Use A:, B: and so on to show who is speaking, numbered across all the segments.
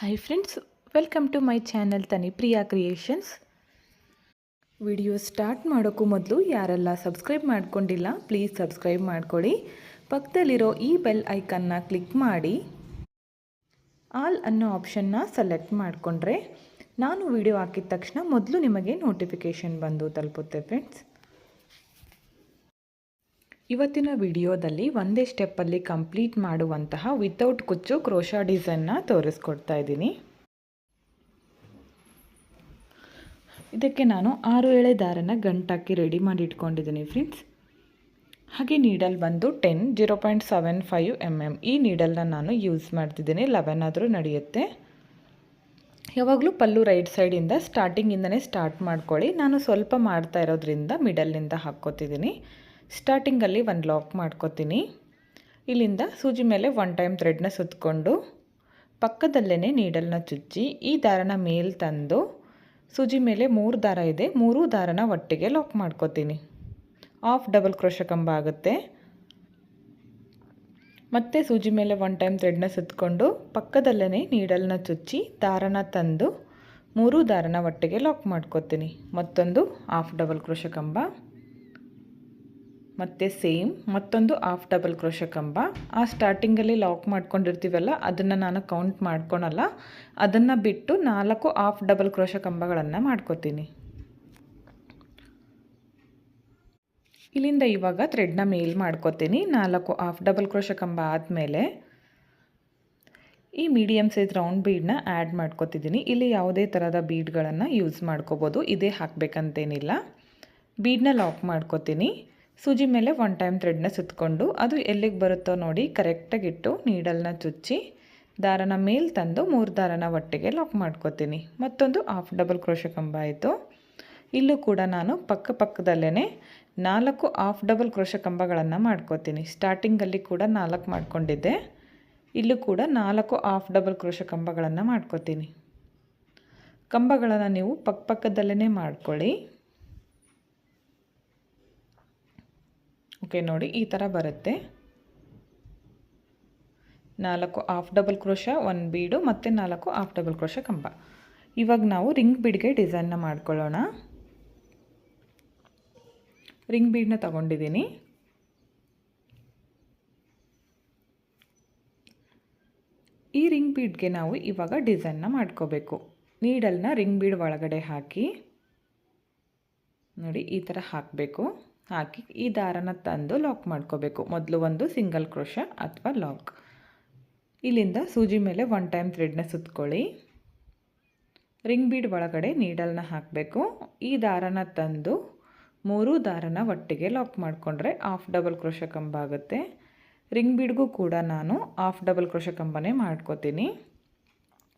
A: Hi friends welcome to my channel Tanipriya creations video start ಮಾಡೋಕ್ಕೂ ಮೊದಲು ಯಾರೆಲ್ಲ subscribe ಮಾಡ್ಕೊಂಡಿಲ್ಲ ಪ್ಲೀಸ್ ಸಬ್ಸ್ಕ್ರೈಬ್ ಮಾಡ್ಕೊಳ್ಳಿ ಪಕ್ಕದಲ್ಲಿರೋ ಈ ಬೆಲ್ ಐಕನ್ನ ಕ್ಲಿಕ್ ಮಾಡಿ ಆಲ್ ಅನ್ನೋ ಆಪ್ಷನ್ನ ಸೆಲೆಕ್ಟ್ ಮಾಡಿಕೊಂಡ್ರೆ ನಾನು ವಿಡಿಯೋ ಹಾಕಿದ ತಕ್ಷಣ ಮೊದಲು ನಿಮಗೆ ನೋಟಿಫಿಕೇಷನ್ ಬಂದು ತಲುಪುತ್ತೆ ಫ್ರೆಂಡ್ಸ್ ಇವತ್ತಿನ ವಿಡಿಯೋದಲ್ಲಿ ಒಂದೇ ಸ್ಟೆಪ್ಪಲ್ಲಿ ಕಂಪ್ಲೀಟ್ ಮಾಡುವಂತಹ ವಿತೌಟ್ ಕುಚ್ಚು ಕ್ರೋಶಾ ಡಿಸೈನ್ನ ತೋರಿಸ್ಕೊಡ್ತಾ ಇದ್ದೀನಿ. ಇದಕ್ಕೆ ನಾನು ಆರು ಎಳೆ ದಾರನ ಗಂಟಾಕಿ ರೆಡಿ ಮಾಡಿ ಇಟ್ಕೊಂಡಿದ್ದೀನಿ ಫ್ರೆಂಡ್ಸ್ ಹಾಗೆ ನೀಡಲ್ ಬಂದು ten zero point seven five m m ಈ ನೀಡಲ್ನ ನಾನು ಯೂಸ್ ಮಾಡ್ತಿದ್ದೀನಿ. ಲೆವೆನ್ ಆದರೂ ನಡೆಯುತ್ತೆ. ಯಾವಾಗಲೂ ಪಲ್ಲು ರೈಟ್ ಸೈಡಿಂದ ಸ್ಟಾರ್ಟಿಂಗಿಂದನೇ ಸ್ಟಾರ್ಟ್ ಮಾಡ್ಕೊಳ್ಳಿ. ನಾನು ಸ್ವಲ್ಪ ಮಾಡ್ತಾ ಇರೋದ್ರಿಂದ ಮಿಡಲ್ನಿಂದ ಹಾಕ್ಕೋತಿದ್ದೀನಿ. ಸ್ಟಾರ್ಟಿಂಗಲ್ಲಿ ಒಂದು ಲಾಕ್ ಮಾಡ್ಕೋತೀನಿ. ಇಲ್ಲಿಂದ ಸೂಜಿ ಮೇಲೆ ಒನ್ ಟೈಮ್ ಥ್ರೆಡ್ನ ಸುತ್ತಕೊಂಡು ಪಕ್ಕದಲ್ಲೇ ನೀಡಲ್ನ ಚುಚ್ಚಿ ಈ ದಾರನ ಮೇಲೆ ತಂದು ಸೂಜಿ ಮೇಲೆ ಮೂರು ದಾರ ಇದೆ. ಮೂರೂ ದಾರನ ಒಟ್ಟಿಗೆ ಲಾಕ್ ಮಾಡ್ಕೋತೀನಿ. ಆಫ್ ಡಬಲ್ ಕ್ರೋಶ ಕಂಬ ಆಗುತ್ತೆ. ಮತ್ತೆ ಸೂಜಿ ಮೇಲೆ ಒನ್ ಟೈಮ್ ಥ್ರೆಡ್ನ ಸುತ್ತಕೊಂಡು ಪಕ್ಕದಲ್ಲೇ ನೀಡಲ್ನ ಚುಚ್ಚಿ ದಾರನ ತಂದು ಮೂರೂ ದಾರನ ಒಟ್ಟಿಗೆ ಲಾಕ್ ಮಾಡ್ಕೋತೀನಿ. ಮತ್ತೊಂದು ಆಫ್ ಡಬಲ್ ಕ್ರೋಶ ಕಂಬ. ಮತ್ತು ಸೇಮ್ ಮತ್ತೊಂದು ಆಫ್ ಡಬಲ್ ಕ್ರೋಶ ಕಂಬ. ಆ ಸ್ಟಾರ್ಟಿಂಗಲ್ಲಿ ಲಾಕ್ ಮಾಡ್ಕೊಂಡಿರ್ತೀವಲ್ಲ, ಅದನ್ನು ನಾನು ಕೌಂಟ್ ಮಾಡ್ಕೊಳಲ್ಲ. ಅದನ್ನು ಬಿಟ್ಟು ನಾಲ್ಕು ಆಫ್ ಡಬಲ್ ಕ್ರೋಶ ಕಂಬಗಳನ್ನು ಮಾಡ್ಕೋತೀನಿ. ಇಲ್ಲಿಂದ ಇವಾಗ ಥ್ರೆಡ್ನ ಮೇಲ್ ಮಾಡ್ಕೋತೀನಿ. ನಾಲ್ಕು ಆಫ್ ಡಬಲ್ ಕ್ರೋಶ ಕಂಬ ಆದಮೇಲೆ ಈ ಮೀಡಿಯಮ್ ಸೈಜ್ ರೌಂಡ್ ಬೀಡನ್ನ ಆ್ಯಡ್ ಮಾಡ್ಕೋತಿದ್ದೀನಿ ಇಲ್ಲಿ ಯಾವುದೇ ಥರದ ಬೀಡ್ಗಳನ್ನು ಯೂಸ್ ಮಾಡ್ಕೋಬೋದು. ಇದೇ ಹಾಕಬೇಕಂತೇನಿಲ್ಲ. ಬೀಡನ್ನ ಲಾಕ್ ಮಾಡ್ಕೋತೀನಿ. ಸೂಜಿ ಮೇಲೆ ಒನ್ ಟೈಮ್ ಥ್ರೆಡ್ನ ಸುತ್ತಕೊಂಡು ಅದು ಎಲ್ಲಿಗೆ ಬರುತ್ತೋ ನೋಡಿ ಕರೆಕ್ಟಾಗಿ ಇಟ್ಟು ನೀಡಲ್ನ ಚುಚ್ಚಿ ದಾರನ ಮೇಲೆ ತಂದು ಮೂರು ದಾರನ ಒಟ್ಟಿಗೆ ಲಾಕ್ ಮಾಡ್ಕೋತೀನಿ. ಮತ್ತೊಂದು ಹಾಫ್ ಡಬಲ್ ಕ್ರೋಶ ಕಂಬ ಆಯಿತು. ಇಲ್ಲೂ ಕೂಡ ನಾನು ಪಕ್ಕ ಪಕ್ಕದಲ್ಲೇ ನಾಲ್ಕು ಹಾಫ್ ಡಬಲ್ ಕ್ರೋಶ ಕಂಬಗಳನ್ನು ಮಾಡ್ಕೋತೀನಿ. ಸ್ಟಾರ್ಟಿಂಗಲ್ಲಿ ಕೂಡ ನಾಲ್ಕು ಮಾಡ್ಕೊಂಡಿದ್ದೆ. ಇಲ್ಲೂ ಕೂಡ ನಾಲ್ಕು ಹಾಫ್ ಡಬಲ್ ಕ್ರೋಶ ಕಂಬಗಳನ್ನು ಮಾಡ್ಕೋತೀನಿ. ಕಂಬಗಳನ್ನು ನೀವು ಪಕ್ಕ ಪಕ್ಕದಲ್ಲೇ ಮಾಡ್ಕೊಳ್ಳಿ. ಓಕೆ, ನೋಡಿ, ಈ ಥರ ಬರುತ್ತೆ. ನಾಲ್ಕು half double crochet one bead ಮತ್ತು ನಾಲ್ಕು ಹಾಫ್ ಡಬಲ್ ಕ್ರೋಶ ಕಂಬ. ಇವಾಗ ನಾವು ರಿಂಗ್ ಬೀಡ್ಗೆ ಡಿಸೈನ್ನ ಮಾಡ್ಕೊಳ್ಳೋಣ. ರಿಂಗ್ ಬೀಡನ್ನ ತಗೊಂಡಿದ್ದೀನಿ. ಈ ರಿಂಗ್ ಬೀಡ್ಗೆ ನಾವು ಇವಾಗ ಡಿಸೈನ್ನ ಮಾಡ್ಕೋಬೇಕು. ನೀಡಲ್ನ ರಿಂಗ್ ಬೀಡ್ ಒಳಗಡೆ ಹಾಕಿ. ನೋಡಿ, ಈ ಥರ ಹಾಕಬೇಕು. ಹಾಕಿ ಈ ದಾರನ ತಂದು ಲಾಕ್ ಮಾಡ್ಕೋಬೇಕು. ಮೊದಲು ಒಂದು ಸಿಂಗಲ್ ಕ್ರೋಶ ಅಥವಾ ಲಾಕ್ ಇಲ್ಲಿಂದ ಸೂಜಿ ಮೇಲೆ ಒನ್ ಟೈಮ್ ಥ್ರೆಡ್ನ ಸುತ್ಕೊಳ್ಳಿ. ರಿಂಗ್ ಬೀಡ್ ಒಳಗಡೆ ನೀಡಲ್ನ ಹಾಕಬೇಕು. ಈ ದಾರನ ತಂದು ಮೂರು ದಾರನ ಒಟ್ಟಿಗೆ ಲಾಕ್ ಮಾಡಿಕೊಂಡ್ರೆ ಆಫ್ ಡಬಲ್ ಕ್ರೋಶ ಕಂಬ ಆಗುತ್ತೆ. ರಿಂಗ್ ಬೀಡ್ಗೂ ಕೂಡ ನಾನು ಆಫ್ ಡಬಲ್ ಕ್ರೋಶ ಕಂಬನೇ ಮಾಡ್ಕೋತೀನಿ.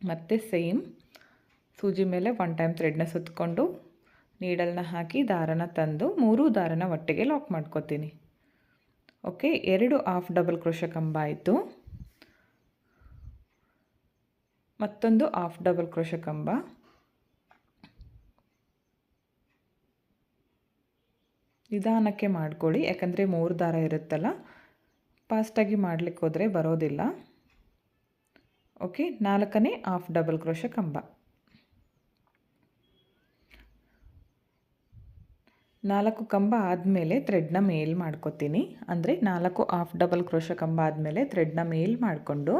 A: ಮತ್ತು ಸೇಮ್ ಸೂಜಿ ಮೇಲೆ ಒನ್ ಟೈಮ್ ಥ್ರೆಡ್ನ ಸುತ್ತಕೊಂಡು ನೀಡಲ್ನ ಹಾಕಿ ದಾರನ ತಂದು ಮೂರೂ ದಾರನ ಒಟ್ಟಿಗೆ ಲಾಕ್ ಮಾಡ್ಕೋತೀನಿ. ಓಕೆ ಎರಡು ಆಫ್ ಡಬಲ್ ಕ್ರೋಶ ಕಂಬ ಆಯಿತು. ಮತ್ತೊಂದು ಆಫ್ ಡಬಲ್ ಕ್ರೋಶ ಕಂಬ. ನಿಧಾನಕ್ಕೆ ಮಾಡ್ಕೊಳ್ಳಿ, ಯಾಕಂದರೆ ಮೂರು ದಾರ ಇರುತ್ತಲ್ಲ ಫಾಸ್ಟಾಗಿ ಮಾಡಲಿಕ್ಕೆ ಹೋದರೆ ಬರೋದಿಲ್ಲ. ಓಕೆ ನಾಲ್ಕನೇ ಆಫ್ ಡಬಲ್ ಕ್ರೋಶ ಕಂಬ. ನಾಲ್ಕು ಕಂಬ ಆದಮೇಲೆ ಥ್ರೆಡ್ನ ಮೇಲ್ ಮಾಡ್ಕೊತೀನಿ. ಅಂದರೆ ನಾಲ್ಕು ಹಾಫ್ ಡಬಲ್ ಕ್ರೋಶ ಕಂಬ ಆದಮೇಲೆ ಥ್ರೆಡ್ನ ಮೇಲ್ ಮಾಡಿಕೊಂಡು.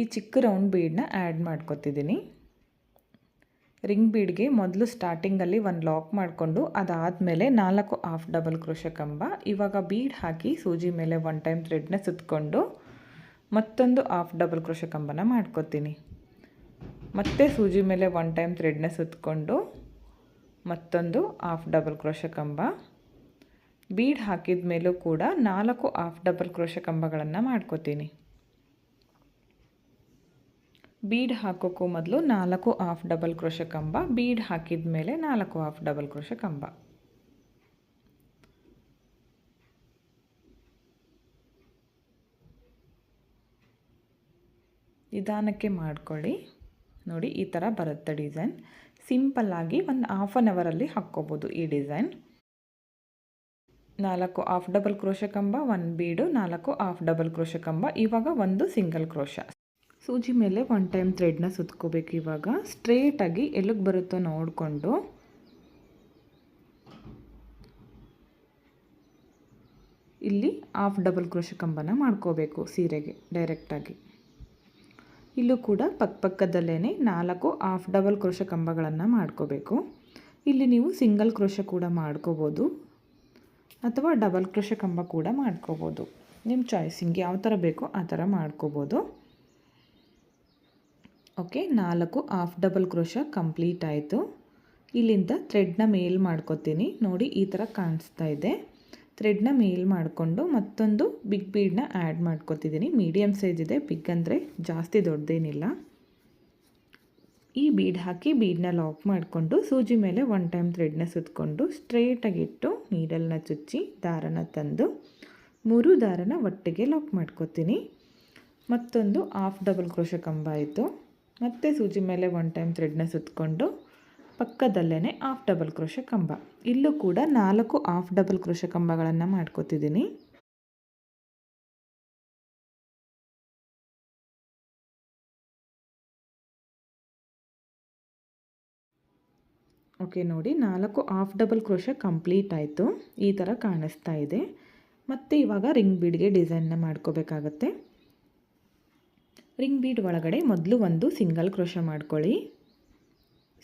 A: ಈ ಚಿಕ್ಕ ರೌಂಡ್ ಬೀಡನ್ನ ಆ್ಯಡ್ ಮಾಡ್ಕೊತಿದ್ದೀನಿ ರಿಂಗ್ ಬೀಡ್ಗೆ ಮೊದಲು ಸ್ಟಾರ್ಟಿಂಗಲ್ಲಿ ಒಂದು ಲಾಕ್ ಮಾಡಿಕೊಂಡು ಅದಾದಮೇಲೆ ನಾಲ್ಕು ಹಾಫ್ ಡಬಲ್ ಕ್ರೋಶ ಕಂಬ. ಇವಾಗ ಬೀಡ್ ಹಾಕಿ ಸೂಜಿ ಮೇಲೆ ಒನ್ ಟೈಮ್ ಥ್ರೆಡ್ನ ಸುತ್ತಕೊಂಡು ಮತ್ತೊಂದು ಹಾಫ್ ಡಬಲ್ ಕ್ರೋಶ ಕಂಬನ ಮಾಡ್ಕೊತೀನಿ. ಮತ್ತೆ ಸೂಜಿ ಮೇಲೆ ಒನ್ ಟೈಮ್ ಥ್ರೆಡ್ನ ಸುತ್ತಕೊಂಡು ಮತ್ತೊಂದು ಹಾಫ್ ಡಬಲ್ ಕ್ರೋಶ ಕಂಬ. ಬೀಡ್ ಹಾಕಿದ ಮೇಲೂ ಕೂಡ ನಾಲ್ಕು ಹಾಫ್ ಡಬಲ್ ಕ್ರೋಶ ಕಂಬಗಳನ್ನು ಮಾಡ್ಕೋತೀನಿ. ಬೀಡ್ ಹಾಕೋಕ್ಕೂ ಮೊದಲು ನಾಲ್ಕು ಹಾಫ್ ಡಬಲ್ ಕ್ರೋಶ ಕಂಬ ಬೀಡ್ ಹಾಕಿದ ಮೇಲೆ ನಾಲ್ಕು ಹಾಫ್ ಡಬಲ್ ಕ್ರೋಶ ಕಂಬ. ನಿಧಾನಕ್ಕೆ ಮಾಡ್ಕೊಳ್ಳಿ. ನೋಡಿ, ಈ ಥರ ಬರುತ್ತೆ ಡಿಸೈನ್. ಸಿಂಪಲ್ಲಾಗಿ ಒಂದು ಹಾಫ್ ಆನ್ ಅವರಲ್ಲಿ ಹಾಕ್ಕೋಬೋದು ಈ ಡಿಸೈನ್. ನಾಲ್ಕು ಹಾಫ್ ಡಬಲ್ ಕ್ರೋಶ ಕಂಬ ಒಂದು ಬೀಡು ನಾಲ್ಕು ಹಾಫ್ ಡಬಲ್ ಕ್ರೋಶ ಕಂಬ, ಇವಾಗ ಒಂದು ಸಿಂಗಲ್ ಕ್ರೋಶ ಸೂಜಿ ಮೇಲೆ ಒನ್ ಟೈಮ್ ಥ್ರೆಡ್ನ ಸುತ್ಕೋಬೇಕು ಇವಾಗ. ಸ್ಟ್ರೇಟಾಗಿ ಎಲ್ಲಿಗೆ ಬರುತ್ತೋ ನೋಡಿಕೊಂಡು. ಇಲ್ಲಿ ಹಾಫ್ ಡಬಲ್ ಕ್ರೋಶ ಕಂಬನ ಮಾಡ್ಕೋಬೇಕು ಸೀರೆಗೆ ಡೈರೆಕ್ಟಾಗಿ ಇಲ್ಲೂ ಕೂಡ ಪಕ್ಕಪಕ್ಕದಲ್ಲೇ ನಾಲ್ಕು ಆಫ್ ಡಬಲ್ ಕ್ರೋಶ ಕಂಬಗಳನ್ನು ಮಾಡ್ಕೋಬೇಕು. ಇಲ್ಲಿ ನೀವು ಸಿಂಗಲ್ ಕ್ರೋಶ ಕೂಡ ಮಾಡ್ಕೋಬೋದು. ಅಥವಾ ಡಬಲ್ ಕ್ರೋಶ ಕಂಬ ಕೂಡ ಮಾಡ್ಕೋಬೋದು. ನಿಮ್ಮ ಚಾಯ್ಸಿಂಗ್ ಯಾವ ಥರ ಬೇಕೋ ಆ ಥರ ಮಾಡ್ಕೋಬೋದು. ಓಕೆ ನಾಲ್ಕು ಆಫ್ ಡಬಲ್ ಕ್ರೋಶ ಕಂಪ್ಲೀಟ್ ಆಯಿತು. ಇಲ್ಲಿಂದ ಥ್ರೆಡ್ನ ಮೇಲ್ ಮಾಡ್ಕೋತೀನಿ. ನೋಡಿ ಈ ಥರ ಕಾಣಿಸ್ತಾ ಇದೆ. ಥ್ರೆಡ್ನ ಮೇಲ್ ಮಾಡಿಕೊಂಡು ಮತ್ತೊಂದು ಬಿಗ್ ಬೀಡನ್ನ ಆ್ಯಡ್ ಮಾಡ್ಕೊತಿದ್ದೀನಿ ಮೀಡಿಯಮ್ ಸೈಜ್ ಇದೆ. ಬಿಗ್ ಅಂದರೆ ಜಾಸ್ತಿ ದೊಡ್ಡದೇನಿಲ್ಲ. ಈ ಬೀಡ್ ಹಾಕಿ ಬೀಡನ್ನ ಲಾಕ್ ಮಾಡಿಕೊಂಡು ಸೂಜಿ ಮೇಲೆ ಒನ್ ಟೈಮ್ ಥ್ರೆಡ್ನ ಸುತ್ತಕೊಂಡು ಸ್ಟ್ರೇಟಾಗಿಟ್ಟು ನೀಡಲ್ನ ಚುಚ್ಚಿ ದಾರನ ತಂದು ಮೂರು ದಾರನ ಒಟ್ಟಿಗೆ ಲಾಕ್ ಮಾಡ್ಕೊತೀನಿ. ಮತ್ತೊಂದು ಹಾಫ್ ಡಬಲ್ ಕ್ರೋಶ ಕಂಬ ಆಯಿತು. ಮತ್ತೆ ಸೂಜಿ ಮೇಲೆ ಒನ್ ಟೈಮ್ ಥ್ರೆಡ್ನ ಸುತ್ತಕೊಂಡು ಪಕ್ಕದಲ್ಲೇ ಆಫ್ ಡಬಲ್ ಕ್ರೋಶ ಕಂಬ. ಇಲ್ಲೂ ಕೂಡ ನಾಲ್ಕು ಆಫ್ ಡಬಲ್ ಕ್ರೋಶ ಕಂಬಗಳನ್ನು ಮಾಡ್ಕೋತಿದ್ದೀನಿ. ಓಕೆ, ನೋಡಿ ನಾಲ್ಕು ಆಫ್ ಡಬಲ್ ಕ್ರೋಶ ಕಂಪ್ಲೀಟ್ ಆಯಿತು. ಈ ಥರ ಕಾಣಿಸ್ತಾ ಇದೆ. ಮತ್ತು ಇವಾಗ ರಿಂಗ್ ಬೀಡ್ಗೆ ಡಿಸೈನ್ನ ಮಾಡ್ಕೋಬೇಕಾಗತ್ತೆ. ರಿಂಗ್ ಬೀಡ್ ಒಳಗಡೆ ಮೊದಲು ಒಂದು ಸಿಂಗಲ್ ಕ್ರೋಶ ಮಾಡ್ಕೊಳ್ಳಿ.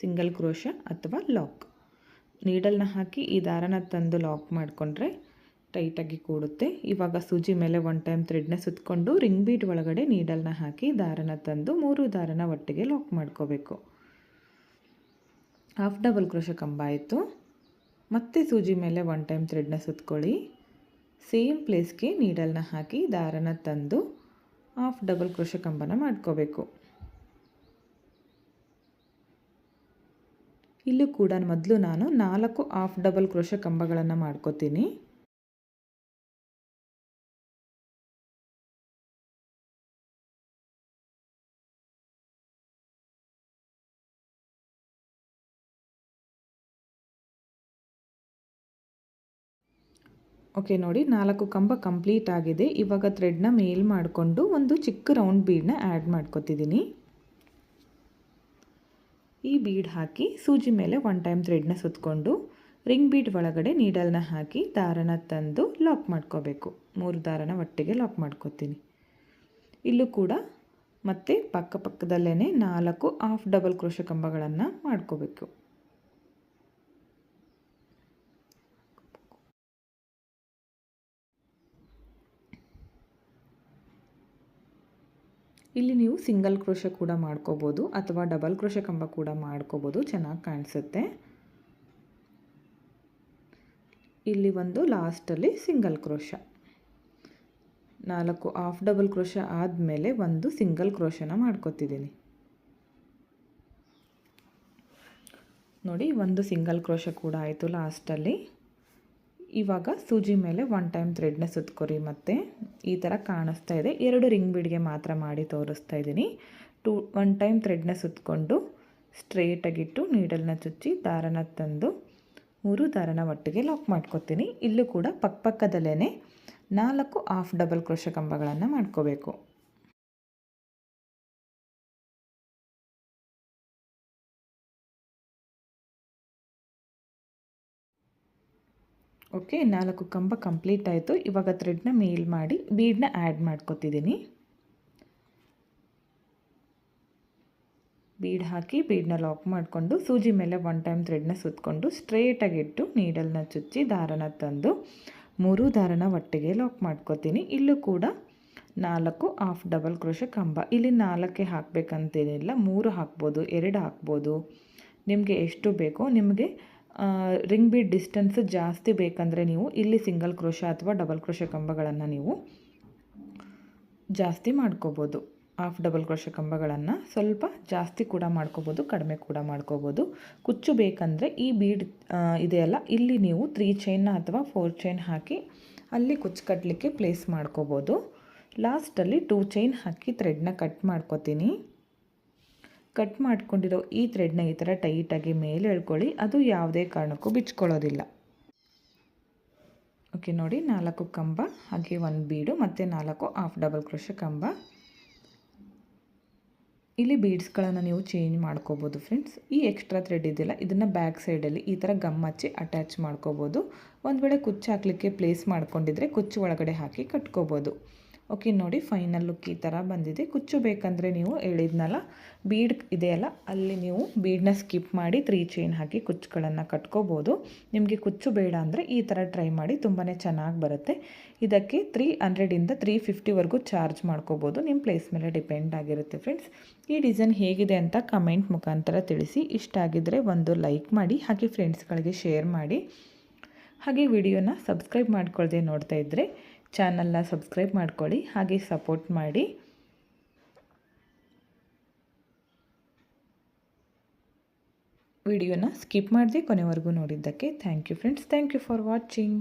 A: ಸಿಂಗಲ್ ಕ್ರೋಶ ಅಥವಾ ಲಾಕ್. ನೀಡಲ್ನ ಹಾಕಿ ಈ ದಾರನ ತಂದು ಲಾಕ್ ಮಾಡಿಕೊಂಡ್ರೆ ಟೈಟಾಗಿ ಕೂಡುತ್ತೆ. ಇವಾಗ ಸೂಜಿ ಮೇಲೆ ಒನ್ ಟೈಮ್ ಥ್ರೆಡ್ನ ಸುತ್ತಕೊಂಡು ರಿಂಗ್ ಬೀಟ್ ಒಳಗಡೆ ನೀಡಲ್ನ ಹಾಕಿ ದಾರನ ತಂದು ಮೂರು ದಾರನ ಒಟ್ಟಿಗೆ ಲಾಕ್ ಮಾಡ್ಕೋಬೇಕು. ಹಾಫ್ ಡಬಲ್ ಕ್ರೋಶ ಕಂಬ ಆಯಿತು. ಮತ್ತೆ ಸೂಜಿ ಮೇಲೆ ಒನ್ ಟೈಮ್ ಥ್ರೆಡ್ನ ಸುತ್ಕೊಳ್ಳಿ. ಸೇಮ್ ಪ್ಲೇಸ್ಗೆ ನೀಡಲ್ನ ಹಾಕಿ ದಾರನ ತಂದು ಹಾಫ್ ಡಬಲ್ ಕ್ರೋಶ ಕಂಬನ ಮಾಡ್ಕೋಬೇಕು. ಇಲ್ಲೂ ಕೂಡ ಮೊದಲು ನಾನು ನಾಲ್ಕು ಹಾಫ್ ಡಬಲ್ ಕ್ರೋಶ ಕಂಬಗಳನ್ನು ಮಾಡ್ಕೋತೀನಿ. ಓಕೆ ನೋಡಿ ನಾಲ್ಕು ಕಂಬ ಕಂಪ್ಲೀಟ್ ಆಗಿದೆ. ಇವಾಗ ಥ್ರೆಡ್ನ ಮೇಲ್ ಮಾಡಿಕೊಂಡು ಒಂದು ಚಿಕ್ಕ ರೌಂಡ್ ಬೀಡನ್ನ ಆ್ಯಡ್ ಮಾಡ್ಕೊತಿದ್ದೀನಿ ಈ ಬೀಡ್ ಹಾಕಿ ಸೂಜಿ ಮೇಲೆ ಒನ್ ಟೈಮ್ ಥ್ರೆಡ್ನ ಸುತ್ತಕೊಂಡು ರಿಂಗ್ ಬೀಡ್ ಒಳಗಡೆ ನೀಡಲ್ನ ಹಾಕಿ ದಾರನ ತಂದು ಲಾಕ್ ಮಾಡ್ಕೋಬೇಕು. ಮೂರು ದಾರನ ಒಟ್ಟಿಗೆ ಲಾಕ್ ಮಾಡ್ಕೋತೀನಿ. ಇಲ್ಲೂ ಕೂಡ ಮತ್ತೆ ಪಕ್ಕ ಪಕ್ಕದಲ್ಲೇ ನಾಲ್ಕು ಹಾಫ್ ಡಬಲ್ ಕ್ರೋಶ ಕಂಬಗಳನ್ನು ಮಾಡ್ಕೋಬೇಕು. ಇಲ್ಲಿ ನೀವು ಸಿಂಗಲ್ ಕ್ರೋಶ ಕೂಡ ಮಾಡ್ಕೋಬೋದು ಅಥವಾ ಡಬಲ್ ಕ್ರೋಶ ಕಂಬ ಕೂಡ ಮಾಡ್ಕೋಬೋದು. ಚೆನ್ನಾಗಿ ಕಾಣಿಸುತ್ತೆ. ಇಲ್ಲಿ ಒಂದು ಲಾಸ್ಟಲ್ಲಿ ಸಿಂಗಲ್ ಕ್ರೋಶ. ನಾಲ್ಕು ಹಾಫ್ ಡಬಲ್ ಕ್ರೋಶ ಆದಮೇಲೆ ಒಂದು ಸಿಂಗಲ್ ಕ್ರೋಶನ ಮಾಡ್ಕೋತಿದ್ದೀನಿ. ನೋಡಿ, ಒಂದು ಸಿಂಗಲ್ ಕ್ರೋಶ ಕೂಡ ಆಯಿತು ಲಾಸ್ಟಲ್ಲಿ. ಇವಾಗ ಸೂಜಿ ಮೇಲೆ ಒನ್ ಟೈಮ್ ಥ್ರೆಡ್ನ ಸುತ್ಕೊರಿ ಮತ್ತು ಈ ಥರ ಕಾಣಿಸ್ತಾ ಇದೆ. ಎರಡು ರಿಂಗ್ ಬಿಡ್ಗೆ ಮಾತ್ರ ಮಾಡಿ ತೋರಿಸ್ತಾ ಇದ್ದೀನಿ. ಟೂ ಒನ್ ಟೈಮ್ ಥ್ರೆಡ್ನ ಸುತ್ತಕೊಂಡು ಸ್ಟ್ರೇಟಾಗಿಟ್ಟು ನೀಡಲ್ನ ಚುಚ್ಚಿ ದಾರನ ತಂದು ಮೂರು ದಾರನ ಒಟ್ಟಿಗೆ ಲಾಕ್ ಮಾಡ್ಕೊತೀನಿ. ಇಲ್ಲೂ ಕೂಡ ಪಕ್ಕಪಕ್ಕದಲ್ಲೇ ನಾಲ್ಕು ಹಾಫ್ ಡಬಲ್ ಕ್ರೋಶ ಕಂಬಗಳನ್ನು ಮಾಡ್ಕೋಬೇಕು. ಓಕೆ ನಾಲ್ಕು ಕಂಬ ಕಂಪ್ಲೀಟ್ ಆಯಿತು. ಇವಾಗ ಥ್ರೆಡ್ನ ಮೇಲ್ ಮಾಡಿ ಬೀಡನ್ನ ಆ್ಯಡ್ ಮಾಡ್ಕೊತಿದ್ದೀನಿ ಬೀಡ್ ಹಾಕಿ ಬೀಡನ್ನ ಲಾಕ್ ಮಾಡಿಕೊಂಡು, ಸೂಜಿ ಮೇಲೆ ಒನ್ ಟೈಮ್ ಥ್ರೆಡ್ನ ಸುತ್ತಕೊಂಡು ಸ್ಟ್ರೇಟಾಗಿಟ್ಟು ನೀಡಲ್ನ ಚುಚ್ಚಿ, ದಾರನ ತಂದು, ಮೂರು ದಾರನ ಒಟ್ಟಿಗೆ ಲಾಕ್ ಮಾಡ್ಕೊತೀನಿ. ಇಲ್ಲೂ ಕೂಡ ನಾಲ್ಕು ಹಾಫ್ ಡಬಲ್ ಕ್ರೋಶ ಕಂಬ. ಇಲ್ಲಿ ನಾಲ್ಕೇ ಹಾಕಬೇಕಂತೇನಿಲ್ಲ, ಮೂರು ಹಾಕ್ಬೋದು, ಎರಡು ಹಾಕ್ಬೋದು. ನಿಮಗೆ ಎಷ್ಟು ಬೇಕೋ ನಿಮಗೆ ರಿಂಗ್ ಬೀಡ್ ಡಿಸ್ಟೆನ್ಸ್ ಜಾಸ್ತಿ ಬೇಕಂದರೆ ನೀವು ಇಲ್ಲಿ ಸಿಂಗಲ್ ಕ್ರೋಶ ಅಥವಾ ಡಬಲ್ ಕ್ರೋಶ ಕಂಬಗಳನ್ನು ನೀವು ಜಾಸ್ತಿ ಮಾಡ್ಕೋಬೋದು. ಹಾಫ್ ಡಬಲ್ ಕ್ರೋಶ ಕಂಬಗಳನ್ನು ಸ್ವಲ್ಪ ಜಾಸ್ತಿ ಕೂಡ ಮಾಡ್ಕೋಬೋದು, ಕಡಿಮೆ ಕೂಡ ಮಾಡ್ಕೋಬೋದು. ಕುಚ್ಚು ಬೇಕಂದರೆ ಈ ಬೀಡ್ ಇದೆಯಲ್ಲ ಇಲ್ಲಿ ನೀವು ತ್ರೀ ಚೈನ್ನ ಅಥವಾ ಫೋರ್ ಚೈನ್ ಹಾಕಿ ಅಲ್ಲಿ ಕುಚ್ಚು ಕಟ್ಟಲಿಕ್ಕೆ ಪ್ಲೇಸ್ ಮಾಡ್ಕೋಬೋದು. ಲಾಸ್ಟಲ್ಲಿ ಟೂ ಚೈನ್ ಹಾಕಿ ಥ್ರೆಡ್ನ ಕಟ್ ಮಾಡ್ಕೋತೀನಿ. ಕಟ್ ಮಾಡ್ಕೊಂಡಿರೋ ಈ ಥ್ರೆಡ್ನ ಈ ಥರ ಟೈಟಾಗಿ ಮೇಲೆ ಎಳ್ಕೊಳ್ಳಿ. ಅದು ಯಾವುದೇ ಕಾರಣಕ್ಕೂ ಬಿಚ್ಕೊಳ್ಳೋದಿಲ್ಲ. ಓಕೆ, ನೋಡಿ, ನಾಲ್ಕು ಕಂಬ, ಹಾಗೆ ಒಂದು ಬೀಡು, ಮತ್ತು ನಾಲ್ಕು ಹಾಫ್ ಡಬಲ್ ಕ್ರೋಶ ಕಂಬ. ಇಲ್ಲಿ ಬೀಡ್ಸ್ಗಳನ್ನು ನೀವು ಚೇಂಜ್ ಮಾಡ್ಕೋಬೋದು ಫ್ರೆಂಡ್ಸ್ ಈ ಎಕ್ಸ್ಟ್ರಾ ಥ್ರೆಡ್ ಇದೆಯಲ್ಲ, ಇದನ್ನು ಬ್ಯಾಕ್ ಸೈಡಲ್ಲಿ ಈ ಥರ ಗಮ್ ಹಚ್ಚಿ ಅಟ್ಯಾಚ್ ಮಾಡ್ಕೋಬೋದು. ಒಂದು ವೇಳೆ ಕುಚ್ಚು ಹಾಕಲಿಕ್ಕೆ ಪ್ಲೇಸ್ ಮಾಡ್ಕೊಂಡಿದ್ರೆ ಕುಚ್ಚು ಒಳಗಡೆ ಹಾಕಿ ಕಟ್ಕೋಬೋದು. ಓಕೆ, ನೋಡಿ ಫೈನಲ್ ಲುಕ್ ಈ ಥರ ಬಂದಿದೆ. ಕುಚ್ಚು ಬೇಕಂದರೆ ನೀವು ಹೇಳಿದ್ನಲ್ಲ, ಬೀಡ್ ಇದೆಯಲ್ಲ ಅಲ್ಲಿ ನೀವು ಬೀಡನ್ನ ಸ್ಕಿಪ್ ಮಾಡಿ ತ್ರೀ ಚೈನ್ ಹಾಕಿ ಕುಚ್ಚುಗಳನ್ನು ಕಟ್ಕೋಬೋದು. ನಿಮಗೆ ಕುಚ್ಚು ಬೇಡ ಅಂದರೆ ಈ ಥರ ಟ್ರೈ ಮಾಡಿ ತುಂಬಾ ಚೆನ್ನಾಗಿ ಬರುತ್ತೆ. ಇದಕ್ಕೆ ತ್ರೀ ಹಂಡ್ರೆಡಿಂದ ತ್ರೀ ಫಿಫ್ಟಿವರೆಗೂ ಚಾರ್ಜ್ ಮಾಡ್ಕೋಬೋದು. ನಿಮ್ಮ ಪ್ಲೇಸ್ ಮೇಲೆ ಡಿಪೆಂಡ್ ಆಗಿರುತ್ತೆ ಫ್ರೆಂಡ್ಸ್. ಈ ಡಿಸೈನ್ ಹೇಗಿದೆ ಅಂತ ಕಮೆಂಟ್ ಮುಖಾಂತರ ತಿಳಿಸಿ. ಇಷ್ಟ ಆಗಿದ್ದರೆ ಒಂದು ಲೈಕ್ ಮಾಡಿ, ಹಾಗೆ ಫ್ರೆಂಡ್ಸ್ಗಳಿಗೆ ಶೇರ್ ಮಾಡಿ. ಹಾಗೆ ವಿಡಿಯೋನ ಸಬ್ಸ್ಕ್ರೈಬ್ ಮಾಡ್ಕೊಳ್ಳದೆ ನೋಡ್ತಾ ಇದ್ದರೆ ಚಾನಲ್ನ ಸಬ್ಸ್ಕ್ರೈಬ್ ಮಾಡ್ಕೊಳ್ಳಿ, ಹಾಗೆ ಸಪೋರ್ಟ್ ಮಾಡಿ. ವಿಡಿಯೋನ ಸ್ಕಿಪ್ ಮಾಡದೆ ಕೊನೆವರೆಗೂ ನೋಡಿದ್ದಕ್ಕೆ thank you friends. Thank you for watching.